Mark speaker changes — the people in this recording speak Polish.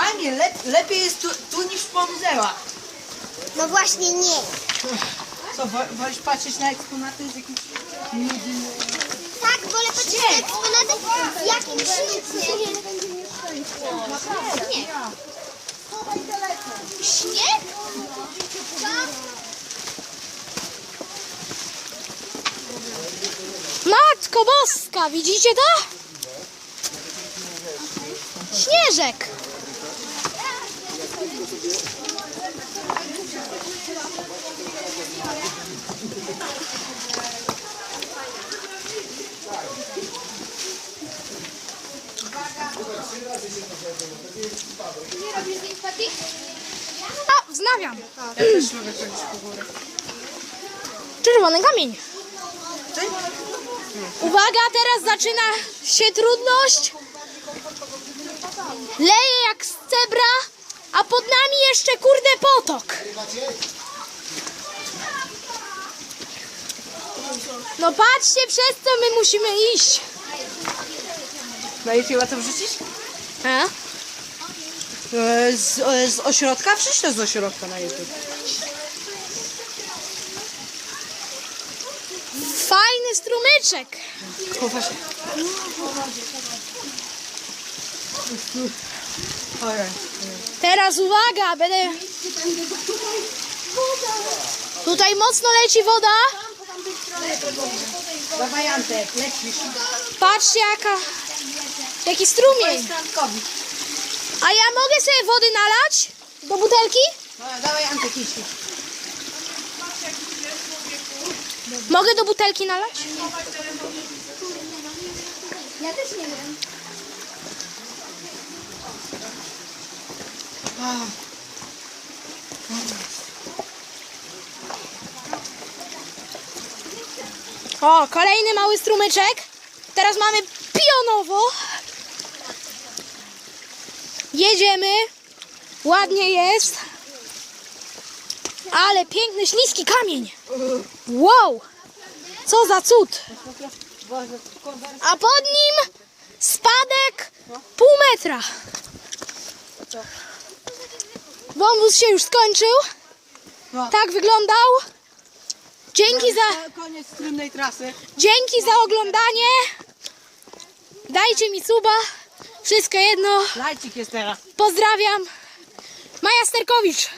Speaker 1: fajnie, lep, lepiej jest tu, tu niż po muzeach.
Speaker 2: No właśnie nie.
Speaker 1: Co, wo- wolisz patrzeć na eksponaty z jakimś...
Speaker 2: Tak, wolę patrzeć na eksponaty w jakimś śniegu. Nie. Śnieg?
Speaker 3: Matko Boska, widzicie to? Śnieżek. A, wznawiam.
Speaker 1: Ja też lubię chodzić po górę.
Speaker 3: Czerwony kamień. Uwaga, teraz zaczyna się trudność. Leje jak z cebra, a pod nami jeszcze kurde potok. No patrzcie, przez co my musimy iść.
Speaker 1: Na YouTube'a to wrzucić?
Speaker 3: A?
Speaker 1: E, Z, e, z ośrodka? Przecież to z ośrodka na YouTube.
Speaker 3: Fajny strumyczek.
Speaker 1: Chowa się. Ojej.
Speaker 3: Teraz uwaga, będę... Tutaj mocno leci woda.
Speaker 1: Dawaj Antek, lecisz.
Speaker 3: Patrzcie jaka... Jaki strumień. A ja mogę sobie wody nalać do butelki?
Speaker 1: No, dawaj Antek, idź.
Speaker 3: Mogę do butelki nalać?
Speaker 2: Ja też nie wiem.
Speaker 3: O, kolejny mały strumyczek. Teraz mamy pionowo. Jedziemy. Ładnie jest. Ale piękny, śliski kamień. Wow. Co za cud. A pod nim spadek pół metra. Wąwóz się już skończył. Tak wyglądał. Dzięki za...
Speaker 1: Koniec trudnej trasy.
Speaker 3: Dzięki za oglądanie. Dajcie mi suba. Wszystko jedno.
Speaker 1: Lajcik jest teraz.
Speaker 3: Pozdrawiam. Maja Sterkowicz.